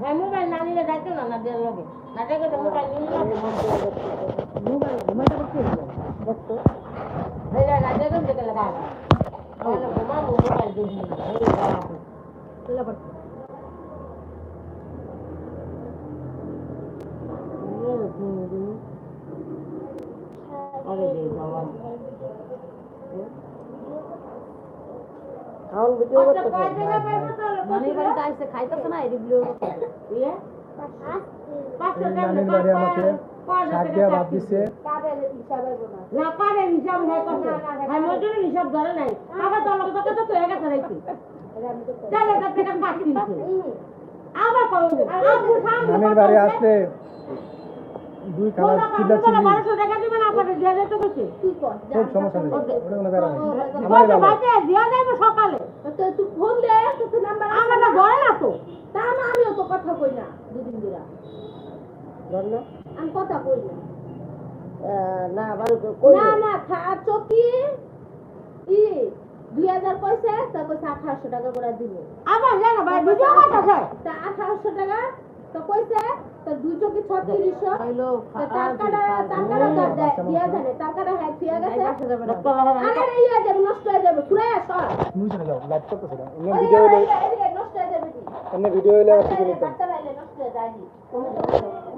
হ্যাঁ মোবাইল না নিলে যাইতো না না দিয়ে লগে। না দেখে তো মোবাইল নিলে মোবাইল ঘুমাইতে পারছি দেখতো হেলা না দেখে দেখে লাগা আমার ঘুমা মোবাইল দেখি এই বাপ চলে পড়ছে আরে রে বাবা। এখন ভিডিও করতেছে নানির বাড়িতে আসছে খাইতেছে না ইয়ে বাড়ি আমাকে দিয়ে হয় হ্যাঁ হয়ে নানির বাড়ি আসলে দুই খাবার চিল্লা চিল্লি বারোশো টাকা দিবেন আপনাদের দিয়ে যেতে বলছে খুব সমস্যা নেই ওটা কোনো বেড়া নেই আমারই বলছে দিয়া যাবে সকালে তুই ফোন দে তো তুই নাম্বার আমার না না তো তা না আমিও তো কথা কই না দুদিন দিরা ধরলো আমি কথা কই না না বারোশো না না খা চকি ই দুই হাজার কইছে তা কইছে আঠারোশো টাকা করে দিব আবার জানো ভাই ভিডিও করতেছে তা আঠারোশো টাকা তো কইছে তা দুই ছত্রিশশো। তো তার কাটা তার কাটা তো দে- দিয়া? তার কাটা হ্যাঁ ঠিক আছে আরে ইয়া যাবে নষ্ট হয়ে যাবে পুরাই সর। মুই চলে যাও লাইভ করতেছে না এমনি ভিডিও হইলে নষ্ট হয়ে যাবে এমনি ভিডিও হইলে আবার ঠিক নিতাম নষ্ট হয়ে যায়নি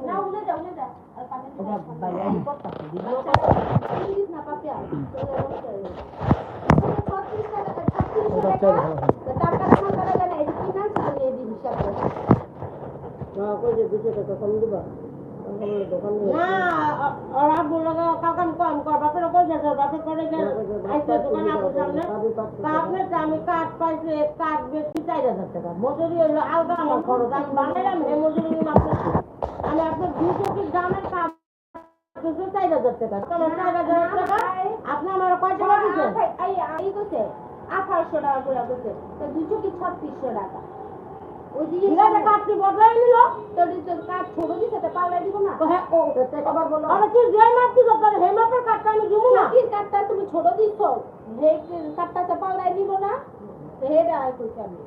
না। উঠে যাও উঠে যাও। আর পানি প্লিজ না। পাপিয়া চলে নষ্ট হয়ে যাবে ছত্রিশ টাকা ছত্রিশ টাকা। হ্যাঁ, তার কাটা কাটা জানে এটি ফিনান্স নিয়ে দিই হিসাব কম আমি কাঠ পাইছি কাঠ বেশি চার হাজার টাকা মজুরি হইল আলগা আমার খরচ আমি বানাইলাম হে মজুরি আপনার আমি আপনার দুশো কি গ্রামের কাঠ দুশো চার হাজার টাকা তোমার চার হাজার টাকা আপনি আমার কয় টাকা দিচ্ছেন এই এই কইছে আঠারোশো টাকা করে দুশো কি ছত্রিশশো টাকা ওই দিকে ঠিক আছে কাঠটি বদলাই নিল। তোর তোর ছোট দিছে তো পাল্লাই দিব না। হ্যাঁ ও আবার বলো আরে তুই যে হে মাপের কাঠটা আমি দিব না। চকির কাঠটা তুমি ছোট দিছ। হে কাঠটা তো পাল্লাই দিব না। হেডা কইছে আমি।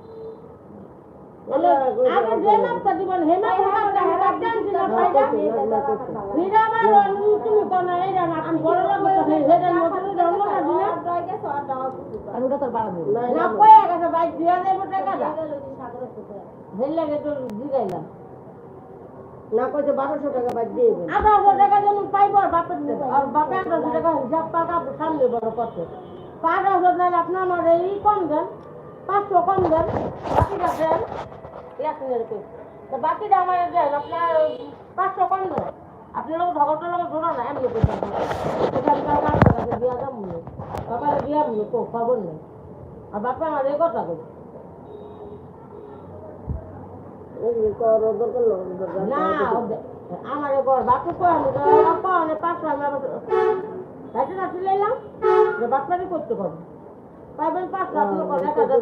না কইছে বারোশো টাকা বাদ দিয়ে আঠারোশো টাকা যেমন পাইব আর বাপের আর বাপে আঠারোশো টাকা হিসাব টাকা সামনে বড় করতে আঠারোশো টাকা আপনি আমার এই কম দেন পাঁচশো কম দেন বাকিটা দেন কই। তো বাকিটা আমার দেন আপনার পাঁচশো কম দেন আপনি লোক ঢগরটার লোক ধরো না এমনি পয়সা দিয়া দাম বাবার দিয়া কো খবর নেই। আর বাপা আমার এই কথা কই না আমার এবার বাপু কয় আমি তো বাপা অনেক পাঁচশো আমি আবার রাইতে করতে পারব। পাঁচশো আপনি এক হাজার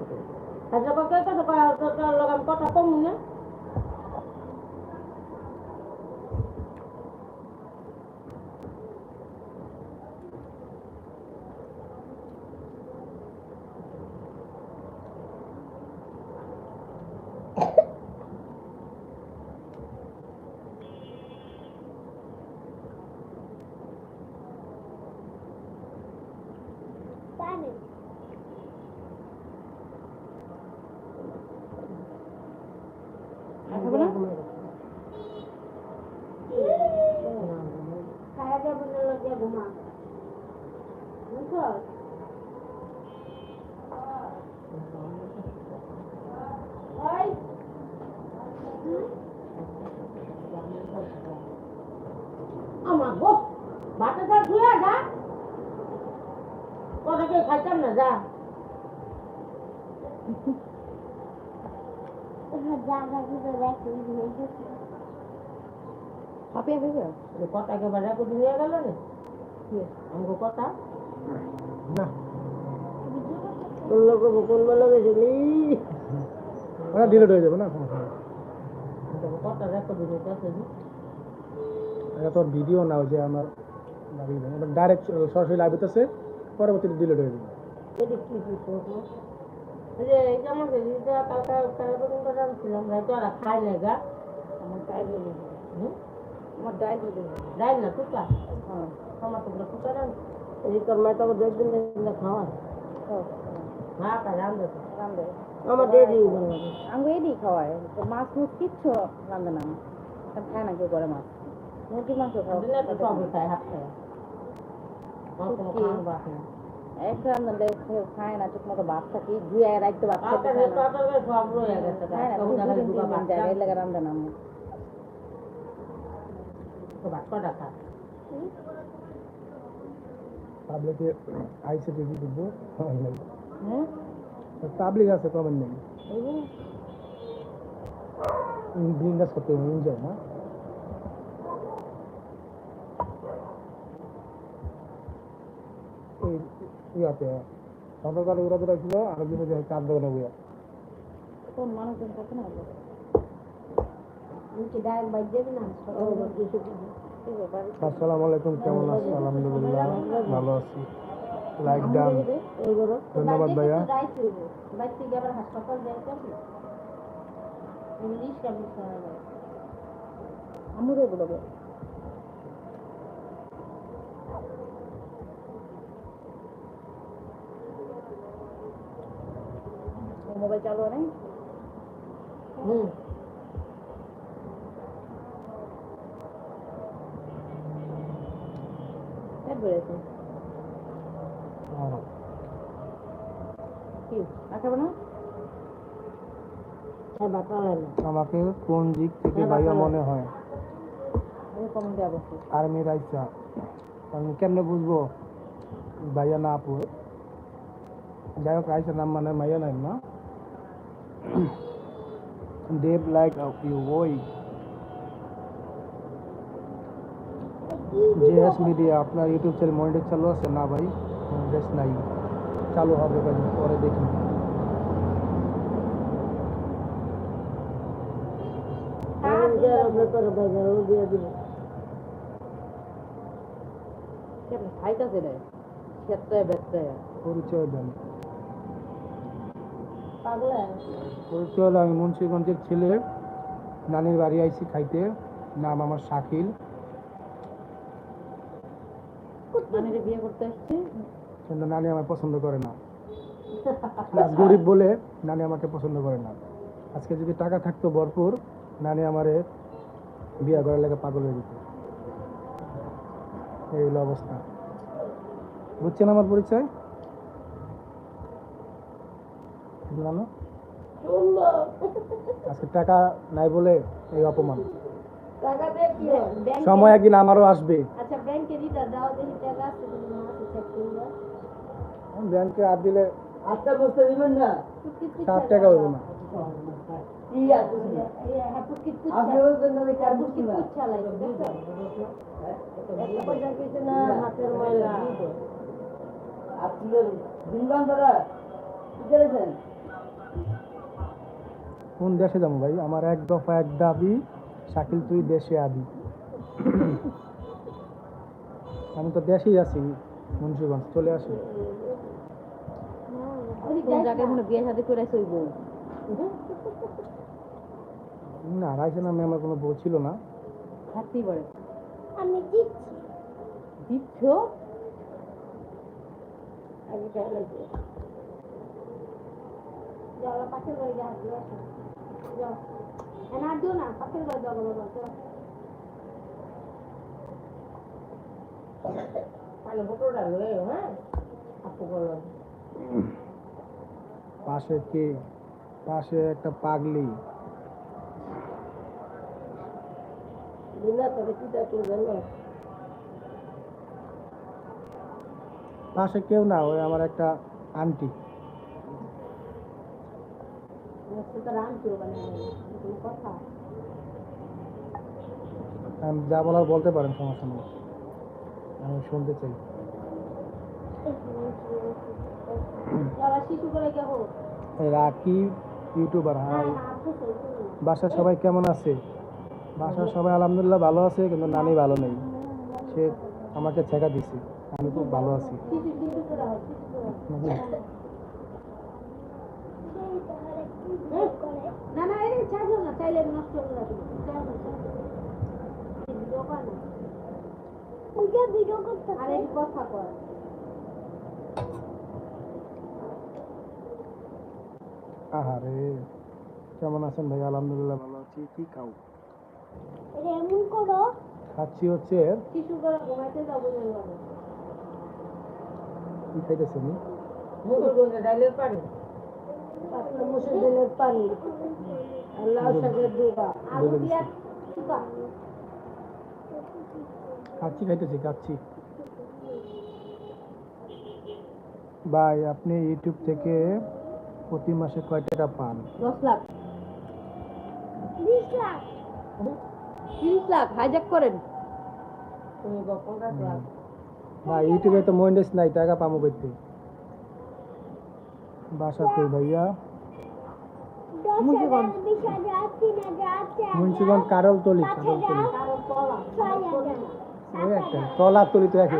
থেকে তো কে করবে আচ্ছা কয় কে করছে কয় তো তোর লগে আমি কথা কম না খায়া যাব না লাগিয়া ঘুমা বুঝছ ওই আমার গো বাটাটা ধুয়ে যা কথাকে খাইতাম না যা হাপিয়ে ফেলে কথা একেবারে রেকর্ড নিয়ে গেল রে। আমাকে কথা? না। ওরা ডিলিট হয়ে যাবে না কথা রেকর্ড নিতে আছে এটা তোর ভিডিও না যে আমার ডাইরেক্ট সরাসরি লাইভ হইতেছে পরবর্তীতে ডিলিট হয়ে যাবে। এদিক কি কি করব এই যে এই যে আমাদের দিদিটা কালকে কালকে পর্যন্ত রাঁধছিলাম রাইতে ওরা খায় না গা আমার ডাইল হয়ে হুম? আমার ডাইল হয়ে যাই না টুকা হ্যাঁ আমার তো টুকা রান এই তোর মাই তো দেখবেন দেখবেন খাওয়া হ্যাঁ কা রান্ধে তো রান্ধে আমার দিয়ে দিই বলব আমি এদিই খাওয়াই তো মাছ মুছ কিচ্ছু রান্ধে না আমি খায় না কেউ করে মাছ মুরগির মাংস খাও দিলে তো সবই খায় হাত খায় আমার কোনো কি? খাওয়ার বাস নেই এক রান্ধলে কেউ খায় না ঠিক মতো ভাত থাকি ধুয়ে রাখতে ভাত খেতে তাড়াতাড়ি খায় না তাড়াতাড়ি সব রয়ে গেছে খায় না কেউ দুই দেখা দিন দুটো তিন দিন ভাত যায় খায়, এর লেগে রান্ধে না আমি তো ভাত কটা খায় পাবলিকে আইসে টিভি দিব হ্যাঁ পাবলিক আছে কমেন্ট নেই এই যে বিন্দাস করতে হবে এনজয় না এই ইয়াতে সকালকালে উড়া ছিল আর দিনে যে চার দোকানে বইয়া কোন মানুষজন কত না। হলো দেবে আসসালামু আলাইকুম কেমন আছো আলহামদুলিল্লাহ ভালো আছি। লাইক ডান ধন্যবাদ ভাইয়া। রাইট হইব। আবার হাসপাতাল যাইতে হবে? ইংলিশ কাবি খাওয়া আমুরে বলবে মোবাইল চালু নেই হুম পেট বেড়েছে হ্যাঁ। কি রাখাবো না হ্যাঁ বাতা লাগে আমাকে কোন দিক থেকে ভাইয়া মনে হয় আমি কমেন্টে অবশ্যই আর্মি রাইসা আমি কেমনে বুঝব ভাইয়া না আপু যাই হোক রাইসা নাম মানে মাইয়া নাই না দেব লাইক ইউ ওই জেএস মিডিয়া আপনার ইউটিউব চ্যানেল মনিটাইজ চালু আছে না ভাই মনিটাইজ নাই চালু হবে পরে দেখি পরিচয় দেন পরিচয় হলো আমি মুন্সিগঞ্জের ছেলে নানির বাড়ি আইছি খাইতে। নাম আমার শাকিল। বিয়ে করতে কিন্তু নানি আমার পছন্দ করে না। গরিব বলে নানি আমাকে পছন্দ করে না। আজকে যদি টাকা থাকতো ভরপুর নানি আমারে বিয়া করার লেগে পাগল হয়ে যেত। এই হলো অবস্থা। বুঝছেন আমার পরিচয়? জানো আজকে টাকা নাই বলে এই অপমান। টাকা সময় একদিন আমারও আসবে। আচ্ছা ব্যাংকে টাকা আর দিলে আচ্ছা বুঝতে দিবেন না? ষাট টাকা হইবে কি বলছেন কোন দেশে যাব ভাই? আমার এক দফা এক দাবি শাকিল তুই দেশে আবি। আমি তো দেশেই আছি মুন্সিগঞ্জ চলে আসি। কোন জায়গায় মনে বিয়ে শাদি করে বউ? না রাইসে নামে আমার কোনো বউ ছিল না। থাকতেই পারে আমি দিচ্ছি। দিচ্ছ? যা এনার দিও না যাও বাবা যাও তাহলে ফটোটা হ্যাঁ আপু বলো পাশে কে? পাশে একটা পাগলি। পাশে কেউ না ওই আমার একটা আন্টি। যা বলার বলতে পারেন, সমস্যা নেই। আমি শুনতে চাই। যারা শিশু করে কেউ রাকি ইউটিউবার, হাই। বাসার সবাই কেমন আছে? বাসার সবাই আলহামদুলিল্লাহ ভালো আছে, কিন্তু নানি ভালো নেই। সে আমাকে ছেঁকা দিছে। আমি খুব ভালো আছি শিশু শিশু করে হয় শিশু করে নাকি? মোবাইলে নষ্ট করে রাখব ভিডিও কর না ওইটা ভিডিও করতে আরে কথা কর আহারে কেমন আছেন ভাই আলহামদুলিল্লাহ ভালো আছি কি খাও এটা এমন করো খাচ্ছি হচ্ছে কিছু করে ঘুমাইতে যাব না কি খাইতেছেন মুসুরগঞ্জে ডাইলের পানি মুসুরগঞ্জের পানি খাচ্ছি খাইতেছি খাচ্ছি ভাই আপনি ইউটিউব থেকে প্রতি মাসে কয় টাকা পান? দশ লাখ। বিশ লাখ। তিরিশ লাখ হাইজ্যাক করেন। ভাই ইউটিউবে তো মহেন্দ্রেস নাই টাকা পামো করতে বাসা কই ভাইয়া? মুন্সিগঞ্জ। ওই একটা তো একই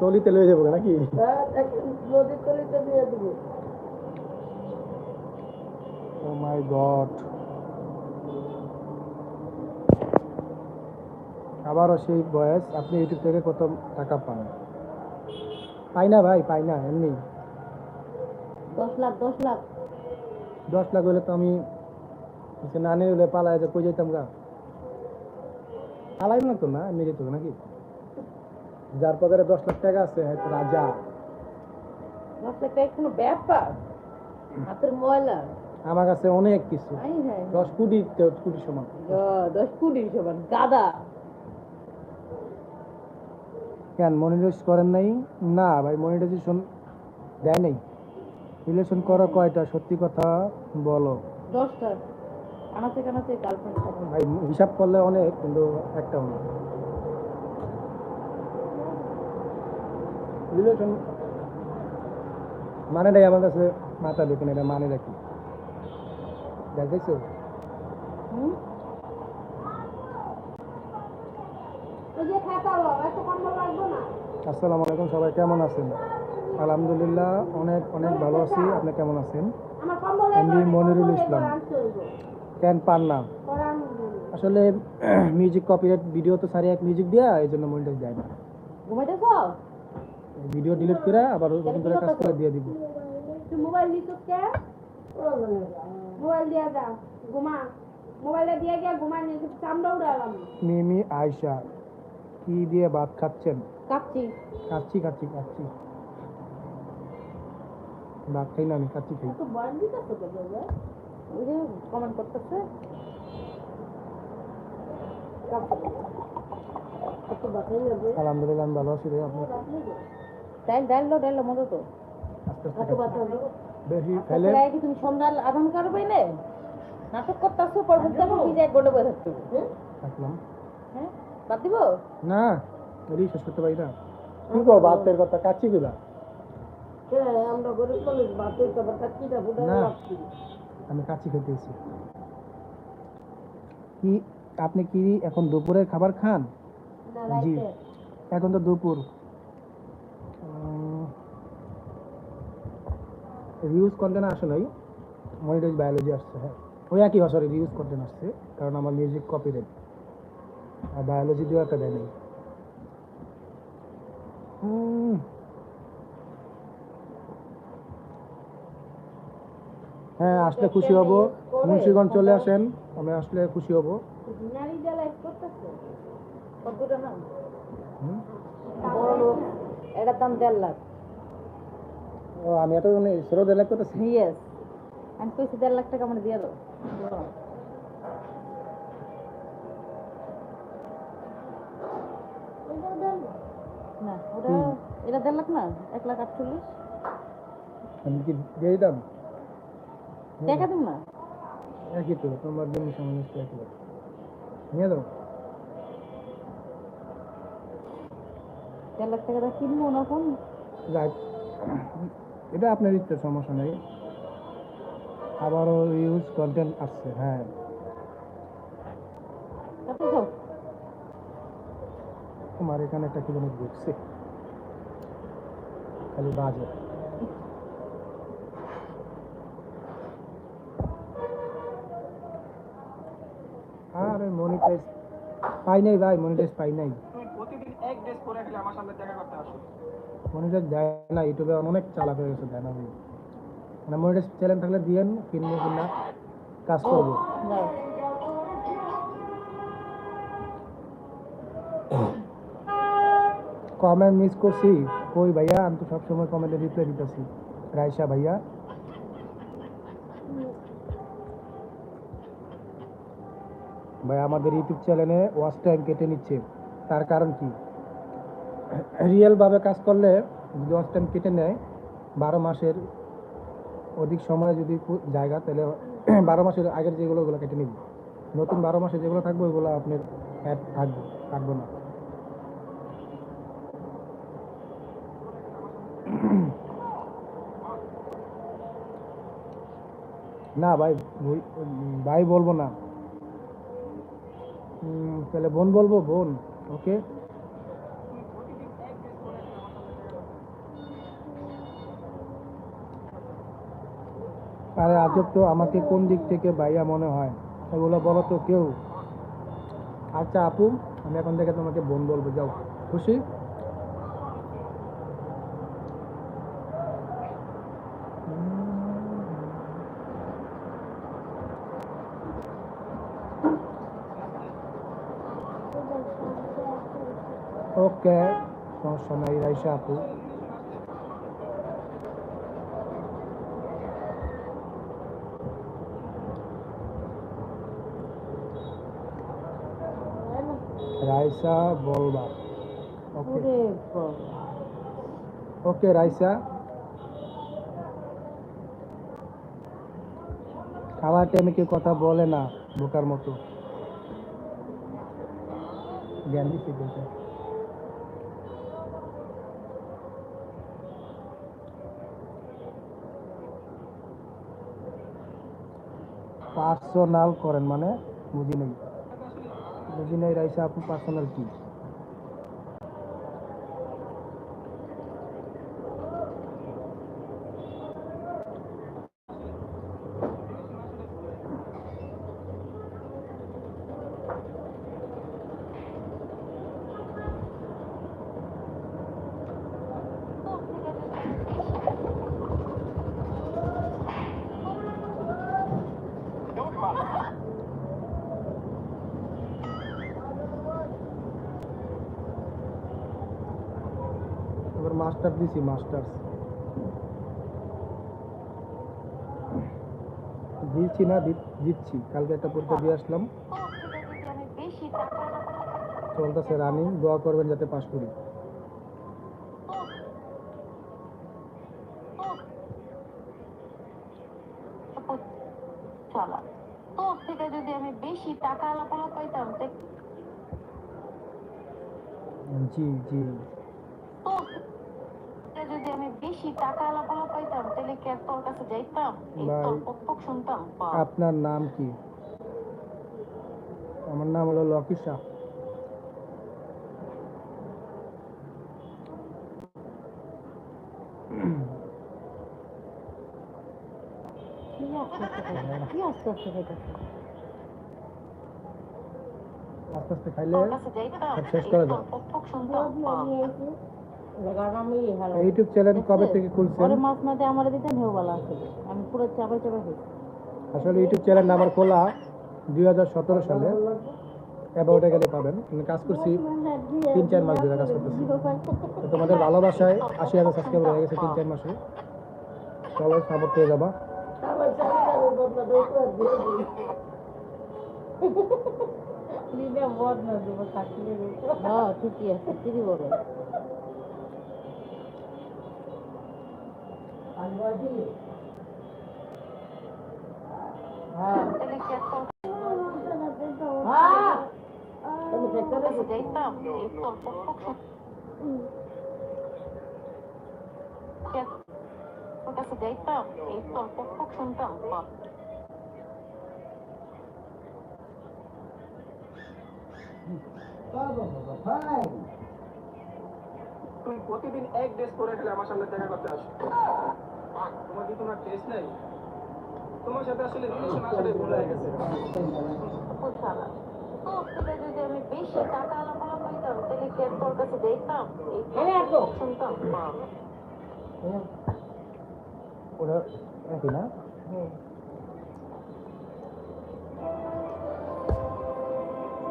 তলিতে লয়ে যাব নাকি? Oh my God. আবারও সেই বয়স, আপনি ইউটিউব থেকে কত টাকা পান? পাই না ভাই পাই না এমনি। দশ লাখ দশ লাখ। দশ লাখ হলে তো আমি নানি হলে পালায় কই যেতাম গা। পালাই না তো না এমনি যেত নাকি? যার পকেটে দশ লাখ টাকা আছে রাজা। দশ লাখ টাকা কোনো ব্যাপার? হাতের ময়লা। আমার কাছে অনেক কিছু। হ্যাঁ দশ কোটি দশ কোটি সমান। দশ কোটি সমান গাদা। কেন? মনিটাইজ করেন নাই? না ভাই মনিটাইজেশন দেয় নাই। রিলেশন করো কয়টা? সত্যি কথা বলো। দশটা। কানাতে কানাতে গার্লফ্রেন্ড থাকে। ভাই হিসাব করলে অনেক কিন্তু একটাও না রিলেশন মানেটাই আমার কাছে মাথা ঢুকে না এটা মানে রাখি দেখেছ? হুম ওই যে খাতালো এত কম লাগবে না আসসালামু আলাইকুম সবাই কেমন আছেন? আলহামদুলিল্লাহ অনেক অনেক ভালো আছি। আপনি কেমন আছেন? এমডি মনিরুল ইসলাম। কেন পান না? আসলে মিউজিক কপিরাইট ভিডিও তো সারি এক মিউজিক দিয়া এই জন্য মনিটাইজ দেয় না। ভিডিও ডিলিট করে আবার নতুন করে কাজ করে দিয়ে দিব। মোবাইল কে? মোবাইল দিয়া যা ঘুমা। মোবাইলটা দিয়ে গিয়ে ঘুমাই নিয়ে চামড়া উড়ালাম। মিমি আয়শা। কি দিয়ে ভাত খাচ্ছেন? কাচ্ছি খাচ্ছি খাচ্ছি খাচ্ছি ভাত খাই না আমি খাচ্ছি খাই। তো বয়ান দিতে তো ওই যে কমেন্ট করতেছে। আলহামদুলিল্লাহ আমি ভালো আছি রে আপনি? ডাইল ডাইল লো ডাইল লো মজা তো। বেশি কি তুমি সন্ধ্যা কার পাইলে নাটক করতেছো পর বুঝতে পারব কি যে এক গোটা থাকতো থাকলাম। হ্যাঁ? বাদ দিব? না এটাই শেষ করতে পারি না। কি কো ভাতের কথা কাচ্ছি কিবা আমরা গরিব মানুষ বাতের তো বাতা কিটা ফুটা না আমি কাচ্ছি খেতেছি কি আপনি কি এখন দুপুরের খাবার খান? জি এখন তো দুপুর। রিউজ কন্টেন্ট আসে নাই। মনিটাইজ বায়োলজি আসছে হ্যাঁ। ওই একই সরি রিউজ কন্টেন্ট আসছে কারণ আমার মিউজিক কপিরাইট আর বায়োলজি দিয়েও একটা দেয় নাই হ্যাঁ আসলে খুশি হব মুন্সিগঞ্জ চলে আসেন আমি আসলে খুশি হব এটার দাম দেড় লাখ ও আমি এত মানে শ্রদ্ধা লাগ করতেছি ইয়েস আমি কইছি দেড় লাখ টাকা আমার দিয়ে দাও না ওটা এটা দেড় লাখ না? এক লাখ আটচল্লিশ? আমি কি দিয়ে দিতাম? টাকা দিন না। একই তো তোমার জন্য সামান্য একটু একই নিয়ে দাও। দেড় লাখ টাকা দিয়ে কিনবো না এটা আপনার ইচ্ছে সমস্যা নেই। আবারও ইউজ কন্টেন্ট আসছে হ্যাঁ। তোমার এখানে একটা কি যেন খালি বাজে। আরে মনিটাইজ পাই নাই ভাই মনিটাইজ পাই নাই। মনিটাইজ দেয় না ইউটিউবে অনেক চালাক হয়ে গেছে দেয় না মানে মনিটাইজ চ্যানেল থাকলে দিয়েন কিনবো কিনা কাজ করব। কমেন্ট মিস করছি, কই ভাইয়া? আমি তো সবসময় কমেন্টে রিপ্লাই দিতেছি। রাইসা ভাইয়া? ভাই আমাদের ইউটিউব চ্যানেলে ওয়াচ টাইম কেটে নিচ্ছে। তার কারণ কি? রিয়েলভাবে কাজ করলে যদি ওয়াচ টাইম কেটে নেয়, বারো মাসের অধিক সময় যদি জায়গা, তাহলে বারো মাসের আগের যেগুলো, ওগুলো কেটে নিব। নতুন বারো মাসে যেগুলো থাকবে, ওগুলো আপনার অ্যাড থাকবে থাকবে না। না ভাই ভুই- বলব না। তাহলে বোন বলব? বোন, ওকে। আরে আজব তো, আমাকে কোন দিক থেকে ভাইয়া মনে হয়? এগুলো বলো তো কেউ। আচ্ছা আপু, আমি এখন থেকে তোমাকে বোন বলব, যাও। খুশি ওকে রাইসা আপু। রাইসা বলবা। ওকে। রাইসা। খাওয়ার টাইমে কেউ কথা বলে না বোকার মতো। জ্ঞান দিচ্ছি পার্সোনাল করেন মানে বুঝি নেই। বুঝি নেই রাইসা আপনি পার্সোনাল কি? দিছি মাস্টার্স দিচ্ছি না দিচ্ছি। কালকে একটা পরীক্ষা দিয়ে আসলাম। চলতেছে রানিং দোয়া করবেন যাতে পাশ করি। টাকা আলাপালা পাইতাম জি জি তোর থেকে যদি আমি বেশি টাকা আলাপালা পাইতাম তাহলে কি আর তোর কাছে যাইতাম? এই তোর পক শুনতাম? আপনার নাম কি? আমার নাম হলো লকি শাহ আস্তে আস্তে খাইলে শেষ করে তোর ইউটিউব চ্যানেল কবে থেকে খুলছেন? আমার দিতেন হেউ বলা আছে। আমি পুরো চাপাই খাইছি আসলে ইউটিউব চ্যানেল আমার খোলা দুই হাজার সতেরো সালে অ্যাবাউটে গেলে পাবেন। আমি কাজ করছি তিন চার মাস ধরে কাজ করতেছি। তোমাদের ভালোবাসায় আশি হাজার সাবস্ক্রাইবার হয়ে গেছে তিন চার মাসে। সবাই সাপোর্ট পেয়ে যাবা। হ্যাঁ ঠিকই আছে শুনতাম। তুমি প্রতিদিন এক ড্রেস পরে খেলে আমার সামনে দেখা করতে আসো তোমার কি তোমার ড্রেস নেই? তোমার সাথে আসলে রিলেশন আসলে ভুল হয়ে গেছে। ও শালা। তোরে যদি আমি বেশি টাকা পাইতাম তাহলে কি তোর কাছে যাইতাম? এই এনে আসো। শুনতাম। মা। ওরা একই না?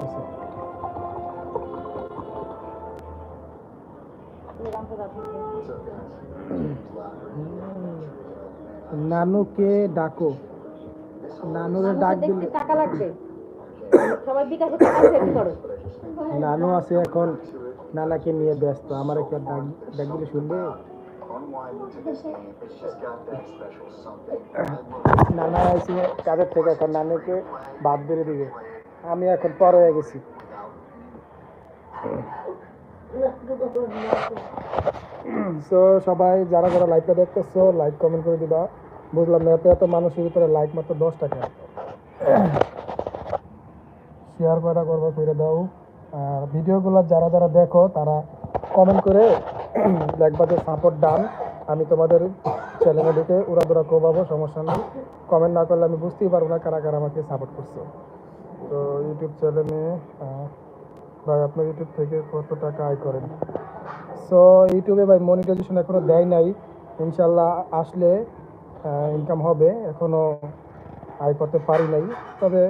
আচ্ছা। নানুকে ডাকো। নানুরে ডাক দিলে টাকা লাগবে। বিকাশে টাকা করো। নানু আছে এখন নানাকে নিয়ে ব্যস্ত। আমার একটা ডাক ডাক দিলে শুনবে? নানা আছে কাজের থেকে এখন নানুকে বাদ বেড়ে দিবে। আমি এখন পর হয়ে গেছি। সো সবাই যারা যারা লাইভটা দেখতেছো লাইক কমেন্ট করে দিবা। বুঝলাম না, এত এত মানুষের ভিতরে লাইক মাত্র দশ টাকা শেয়ার করা করব করে দাও। আর ভিডিওগুলো যারা যারা দেখো, তারা কমেন্ট করে দেখবা যে সাপোর্ট ডান আমি তোমাদের চ্যানেলে ঢুকে উড়াদুরা কোবাবো, সমস্যা নেই। কমেন্ট না করলে আমি বুঝতেই পারব না কারা কারা আমাকে সাপোর্ট করছে। তো ইউটিউব চ্যানেলে ভাই আপনার ইউটিউব থেকে কত টাকা আয় করেন? সো ইউটিউবে ভাই মনিটাইজেশন এখনও দেয় নাই। ইনশাল্লাহ আসলে ইনকাম হবে। এখনও আয় করতে পারি নাই। তবে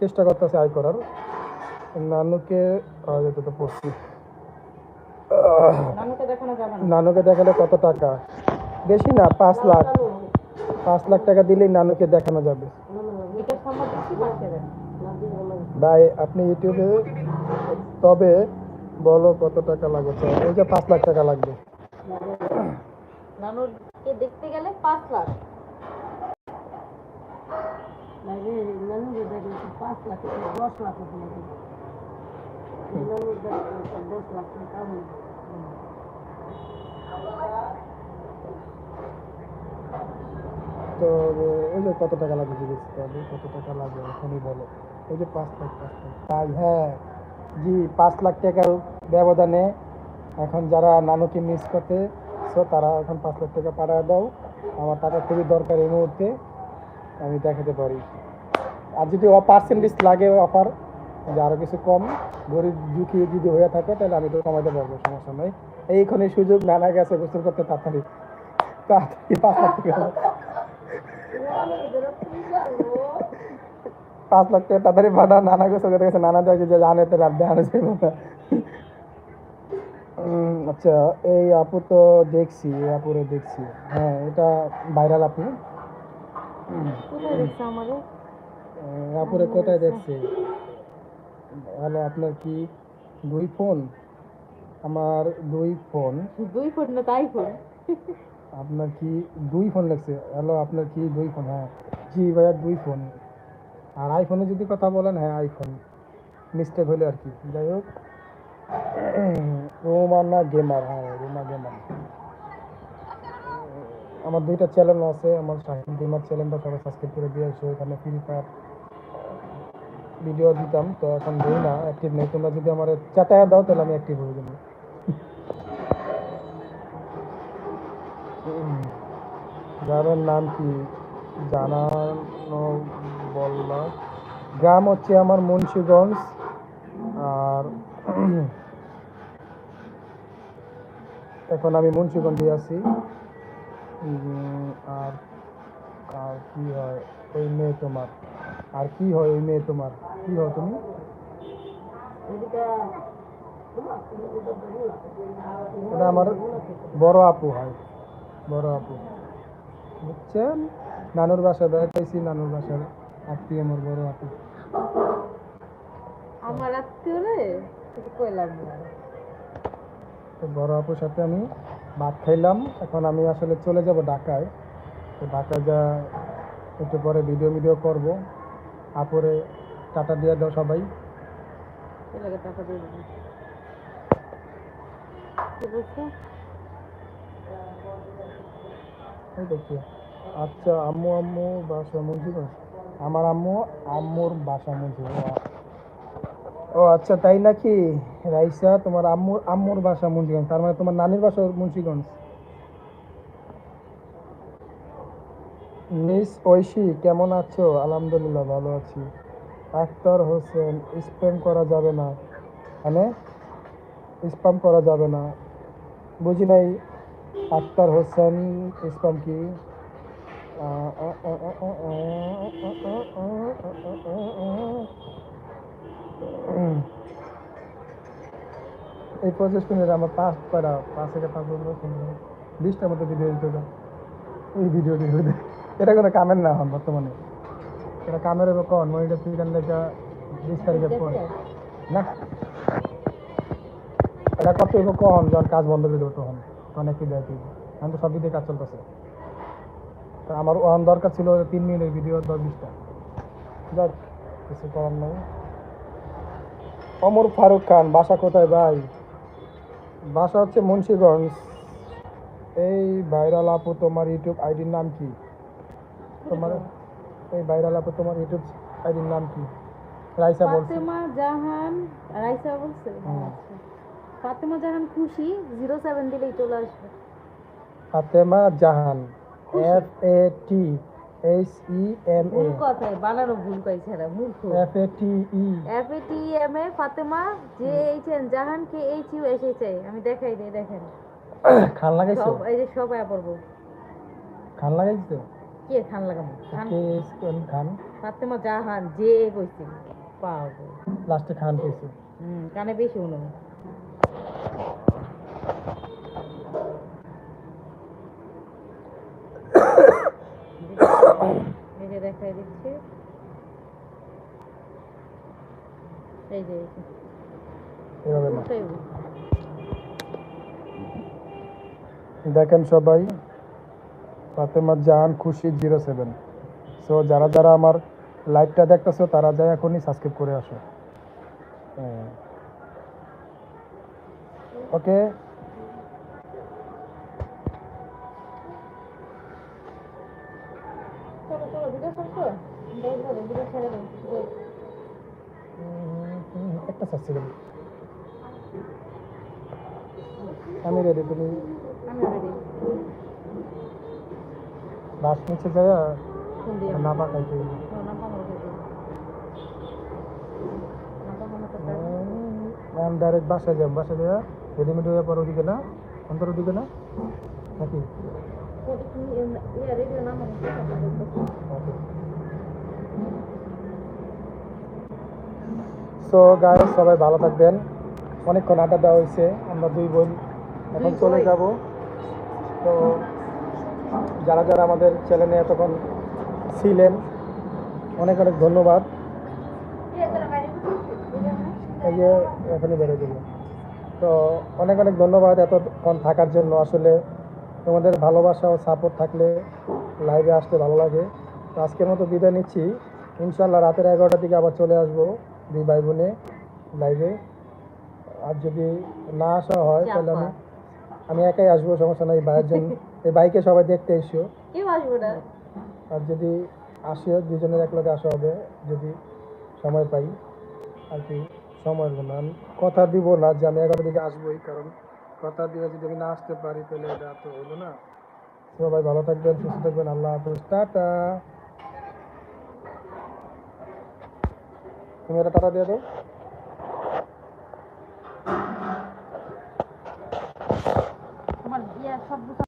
চেষ্টা করতেছে আয় করার। নানুকে যেতে তো পড়ছি। নানুকে দেখালে কত টাকা? বেশি না পাঁচ লাখ। পাঁচ লাখ টাকা দিলেই নানুকে দেখানো যাবে। ভাই আপনি ইউটিউবে তবে বলো কত টাকা লাগবে ওই যে পাঁচ লাখ টাকা লাগবে। নানুকে দেখতে গেলে পাঁচ লাখ। পাঁচ লাখ দশ লাখ দশ লাখ টাকা তো ওই যে কত টাকা লাগবে জিজ্ঞেস কত টাকা লাগবে এখনই বলো। ওই যে পাঁচ লাখ পাঁচ লাখ। তাই হ্যাঁ। জি, পাঁচ লাখ টাকার ব্যবধানে এখন যারা নানুকে মিস করতে তারা এখন পাঁচ লাখ টাকা পাঠিয়ে দাও। আমার টাকা খুবই দরকার এই মুহূর্তে। আমি দেখাতে পারি। আর যদি পার্সেন্টেজ লাগে অফার যে আরও কিছু কম, গরিব ঝুঁকি যদি হয়ে থাকে, তাহলে আমি তো কমাতে পারব সমস্যা নেই। এইখানে সুযোগ নানা গেছে, গোসল করতে তাড়াতাড়ি। তাড়াতাড়ি পাঁচ লাখ টাকা। পাঁচ লাখ টাকা তাড়াতাড়ি পাঠা নানা গোসল করতে গেছে নানা দেখে যে জানে তো রাত দেখানো না আচ্ছা এই আপু তো দেখছি এই আপুরে দেখছি। হ্যাঁ এটা ভাইরাল আপু। আপুরে কোথায় দেখছে। হ্যালো আপনার কি দুই ফোন? আমার দুই ফোন। দুই ফুট না তাই ফুট আপনার কি দুই ফোন লাগছে? হ্যালো আপনার কি দুই ফোন? হ্যাঁ। জি ভাইয়া দুই ফোন। আর আইফোনে যদি কথা বলেন হ্যাঁ আইফোন মিস্টেক হলে আর কি। যাই হোক। রোমানা গেমার হ্যাঁ রোমা গেমার আমার দুইটা চ্যানেল আছে, আমার শাহিন গেমার চ্যানেলটা সবাই সাবস্ক্রাইব করে দিয়ে আসো, এখানে ফ্রি ফায়ার ভিডিও দিতাম, তো এখন দিই না অ্যাক্টিভ নেই। তোমরা যদি আমার চাটায়া দাও, তাহলে আমি অ্যাক্টিভ হয়ে যাব। গ্রামের নাম কি? জানানো বললা গ্রাম হচ্ছে আমার মুন্সিগঞ্জ। আর এখন আমি মুন্সিগঞ্জে আছি। আর আর কি হয়? ওই মেয়ে তোমার। আর কি হয় ওই মেয়ে তোমার? কি হয় তুমি? এটা আমার বড় আপু হয়। বড় আপু। বুঝছেন? নানুর বাসা বেড়াইছি নানুর বাসার আত্মীয় আমার বড় আপু। আমার আত্মীয় রে? কিছু কইলাম না তো বড় আপুর সাথে আমি ভাত খাইলাম। এখন আমি আসলে চলে যাব ঢাকায়। তো ঢাকায় যা একটু পরে ভিডিও ভিডিও করব। আপুরে টাটা দিয়ে দাও সবাই। ছেলেকে দিয়ে দেবো। আচ্ছা আম্মু আম্মু বাসা মুন্সিগঞ্জ। আমার আম্মু, আম্মুর বাসা মুন্সিগঞ্জ ও আচ্ছা তাই নাকি? রাইসা, তোমার আম্মুর আম্মুর বাসা মুন্সিগঞ্জ। তার মানে তোমার নানির বাসা মুন্সিগঞ্জ? মিস ঐশী, কেমন আছো? আলহামদুলিল্লাহ, ভালো আছি। আখতার হোসেন, স্প্যাম করা যাবে না। মানে? স্প্যাম করা যাবে না। বুঝি নাই আখতার হোসেন, স্প্যাম কি? এই পঁচিশ মিনিট আমার পাঁচ করা পাঁচ থেকে পাঁচ বছর বিশটার মতো ভিডিও দিতে এই ভিডিও দিয়ে এটা কোনো কামের না হন বর্তমানে। এটা কামের হবে কন মনিটা তুই কান লেখা, বিশ তারিখের পর। না। এটা কত হইব কন যখন কাজ বন্ধ করে দেবো তখন। তখন একটু দেয়। তুই এখন তো সব দিকে কাজ চলতেছে। আমার ওয়ান দরকার ছিল তিন মিনিটের ভিডিও দশ বিশটা। যাক কিছু করার নাই। অমর ফারুক খান বাসা কোথায় ভাই? বাসা হচ্ছে মুন্সিগঞ্জ। এই ভাইরাল আপু তোমার ইউটিউব আইডির নাম কি? তোমার এই ভাইরাল আপু তোমার ইউটিউব আইডির নাম কি? রাইসা বলছে। ফাতেমা জাহান রাইসা বলছে? আচ্ছা। ফাতেমা জাহান খুশি জিরো সেভেন দিলেই চলে আসবে। Fatema Jahan. F A T H E M A কথায় বানানো ভুল কইছে মূর্খ। F A T E F A T M A Fatema J H N Jahan K H U S H I আমি দেখাই দিই দেখেন। খান লাগাইছো? সব এই যে সব আয়া পড়ব। খান লাগাইছো কে খান খান। কে কোন খান? ফাতেমা জাহান জে এ কইছি। পাবো লাস্টে খান পেয়েছি। হুম কানে বেশি শুনো এই যে দেখাই দিচ্ছি। এই যে। দেখেন সবাই ফাতেমা জাহান খুশি জিরো সেভেন। সো যারা যারা আমার লাইভটা দেখতেছো তারা যায় এখনই সাবস্ক্রাইব করে আসো। ওকে একটা আমি রেডি তুমি? লাস্ট নিচে যায় না পাকাইতে আমি ডাইরেক্ট বাসায় যাম বাসায় যাওয়া রেডিমেড হয়ে পর ওদিকে না? অন্তর ওদিকে না? নাকি? মানে সো গায়ে সবাই ভালো থাকবেন। অনেকক্ষণ আড্ডা দেওয়া হয়েছে। আমরা দুই বোন এখন চলে। যাব। তো যারা যারা আমাদের চ্যানেলে এতক্ষণ ছিলেন অনেক অনেক ধন্যবাদ। এই যে এখনই বেরো দেবো তো অনেক অনেক ধন্যবাদ এতক্ষণ থাকার জন্য। আসলে তোমাদের ভালোবাসা ও সাপোর্ট থাকলে লাইভে আসতে ভালো লাগে। তো আজকের মতো বিদায় নিচ্ছি। ইনশাল্লাহ রাতের এগারোটার দিকে আবার চলে আসব দুই ভাই বোনে লাইভে আর যদি না আসা হয় তাহলে আমি আমি একাই আসব সমস্যা নাই ভাইয়ের জন্য এই বাইকে সবাই দেখতে এসো। আর যদি আসিও দুজনের একলগে আসা হবে যদি সময় পাই। আর কি সময় না। আমি কথা দিব না যে আমি এগারো দিকে আসবোই কারণ কথা দিয়ে যদি আমি না আসতে পারি, তাহলে এটা তো হলো না। সবাই ভালো থাকবেন, সুস্থ থাকবেন, আল্লাহ হাফেজ, টাটা। তুমি এটা টাটা দিয়ে দাও। সব